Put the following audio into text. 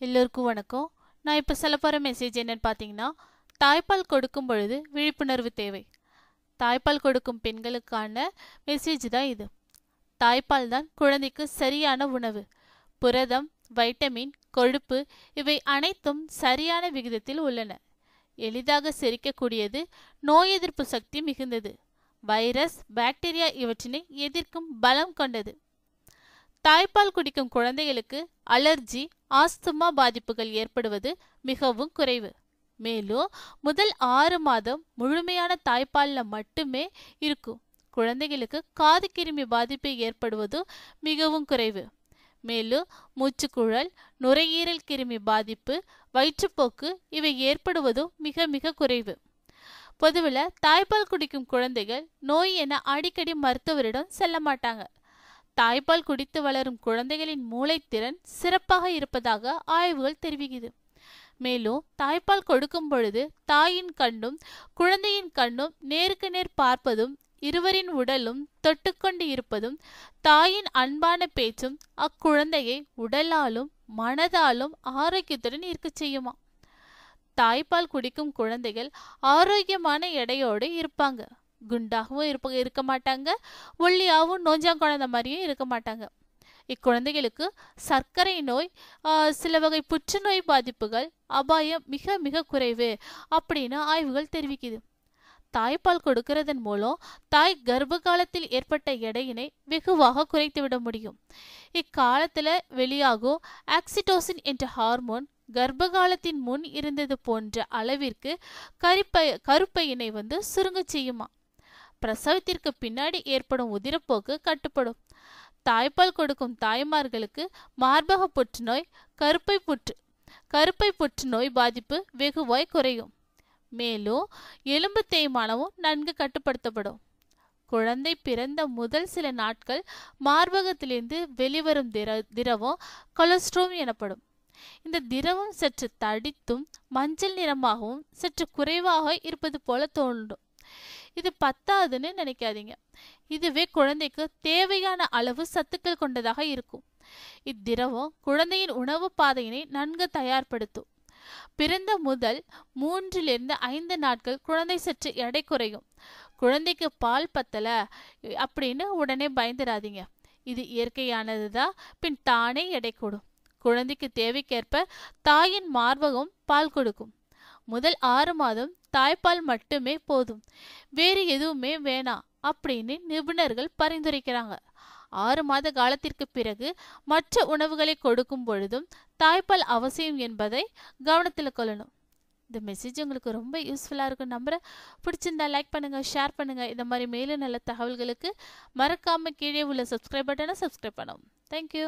எல்லோருக்கும் வணக்கம். நான் இப்போ சொல்ல போகிற மெசேஜ் என்னன்னு பார்த்தீங்கன்னா தாய்ப்பால் கொடுக்கும் பொழுது விழிப்புணர்வு தேவை. தாய்ப்பால் கொடுக்கும் பெண்களுக்கான மெசேஜ் தான் இது. தாய்ப்பால் தான் குழந்தைக்கு சரியான உணவு. புரதம் வைட்டமின் கொழுப்பு இவை அனைத்தும் சரியான விகிதத்தில் உள்ளன. எளிதாக செரிக்கக்கூடியது நோய் எதிர்ப்பு சக்தி மிகுந்தது. வைரஸ் பாக்டீரியா இவற்றினை எதிர்க்கும் பலம் கொண்டது. தாய்ப்பால் குடிக்கும் குழந்தைகளுக்கு அலர்ஜி ஆஸ்துமா பாதிப்புகள் ஏற்படுவது மிகவும் குறைவு. மேலும் முதல் ஆறு மாதம் முழுமையான தாய்ப்பாலில் மட்டுமே இருக்கும். குழந்தைகளுக்கு காது கிருமி பாதிப்பு ஏற்படுவது மிகவும் குறைவு. மேலும் மூச்சுக்குழல் நுரையீரல் கிருமி பாதிப்பு வயிற்றுப்போக்கு இவை ஏற்படுவதும் மிக மிக குறைவு. பொதுவில் தாய்ப்பால் குடிக்கும் குழந்தைகள் நோய் என அடிக்கடி மருத்துவரிடம் செல்ல மாட்டாங்க. தாய்ப்பால் குடித்து வளரும் குழந்தைகளின் மூளைத்திறன் சிறப்பாக இருப்பதாக ஆய்வுகள் தெரிவிக்குது. மேலும் தாய்ப்பால் கொடுக்கும் பொழுது தாயின் கண்ணும் குழந்தையின் கண்ணும் நேருக்கு நேர் பார்ப்பதும் இருவரின் உடலும் தொட்டுக்கொண்டு இருப்பதும் தாயின் அன்பான பேச்சும் அக்குழந்தையை உடலாலும் மனதாலும் ஆரோக்கியத்துடன் இருக்க செய்யுமா? தாய்ப்பால் குடிக்கும் குழந்தைகள் ஆரோக்கியமான எடையோடு இருப்பாங்க. குண்டாகவும் இருப்ப இருக்க மாட்டாங்க. ஒல்லியாகவும் நோஞ்சாங் குழந்தை மாதிரியும் இருக்க மாட்டாங்க. இக்குழந்தைகளுக்கு சர்க்கரை நோய் சில வகை புற்றுநோய் பாதிப்புகள் அபாயம் மிக மிக குறைவு அப்படின்னு ஆய்வுகள் தெரிவிக்குது. தாய்ப்பால் கொடுக்கறதன் மூலம் தாய் கர்ப்ப காலத்தில் ஏற்பட்ட எடையினை வெகுவாக குறைத்துவிட முடியும். இக்காலத்துல வெளியாகும் ஆக்சிடோசின் என்ற ஹார்மோன் கர்ப்ப காலத்தின் முன் இருந்தது போன்ற அளவிற்கு கருப்பை கருப்பையினை வந்து சுருங்க செய்யுமா? பிரசவத்திற்கு பின்னாடி ஏற்படும் உதிரப்போக்கு கட்டுப்படும். தாய்ப்பால் கொடுக்கும் தாய்மார்களுக்கு மார்பக புற்றுநோய் கருப்பை புற்று கருப்பை புற்றுநோய் பாதிப்பு வெகுவாய் குறையும். மேலும் எலும்பு தேய்மானமும் நன்கு கட்டுப்படுத்தப்படும். குழந்தை பிறந்த முதல் சில நாட்கள் மார்பகத்திலிருந்து வெளிவரும் திர திரவம் கொலஸ்ட்ரோம் எனப்படும். இந்த திரவம் சற்று தடித்தும் மஞ்சள் நிறமாகவும் சற்று குறைவாக இருப்பது போல தோன்றும். இது பத்தாதுன்னு நினைக்காதீங்க. இதுவே குழந்தைக்கு தேவையான அளவு சத்துக்கள் கொண்டதாக இருக்கும். இத்திரவம் குழந்தையின் உணவு பாதையினை நன்கு தயார்படுத்தும். பிறந்த முதல் மூன்றிலிருந்து ஐந்து நாட்கள் குழந்தை சற்று எடை குறையும். குழந்தைக்கு பால் பத்தல அப்படின்னு உடனே பயந்துடாதீங்க இது இயற்கையானது தான் பின் தானே எடை கூடும். குழந்தைக்கு தேவைக்கேற்ப தாயின் மார்பகம் பால் கொடுக்கும். முதல் ஆறு மாதம் தாய்ப்பால் மட்டுமே போதும். வேறு எதுவுமே வேணாம் அப்படின்னு நிபுணர்கள் பரிந்துரைக்கிறாங்க. ஆறு மாத காலத்திற்கு பிறகு மற்ற உணவுகளை கொடுக்கும் பொழுதும் தாய்ப்பால் அவசியம் என்பதை கவனத்தில் கொள்ளணும். இந்த மெசேஜ் உங்களுக்கு ரொம்ப யூஸ்ஃபுல்லாக இருக்கும். நம்புகிறேன் பிடிச்சிருந்தா லைக் பண்ணுங்கள் ஷேர் பண்ணுங்கள் இந்த மாதிரி மேலும் நல்ல தகவல்களுக்கு மறக்காமல் கீழே உள்ள சப்ஸ்கிரைப் பட்டனை சப்ஸ்கிரைப் பண்ணவும் தேங்க்யூ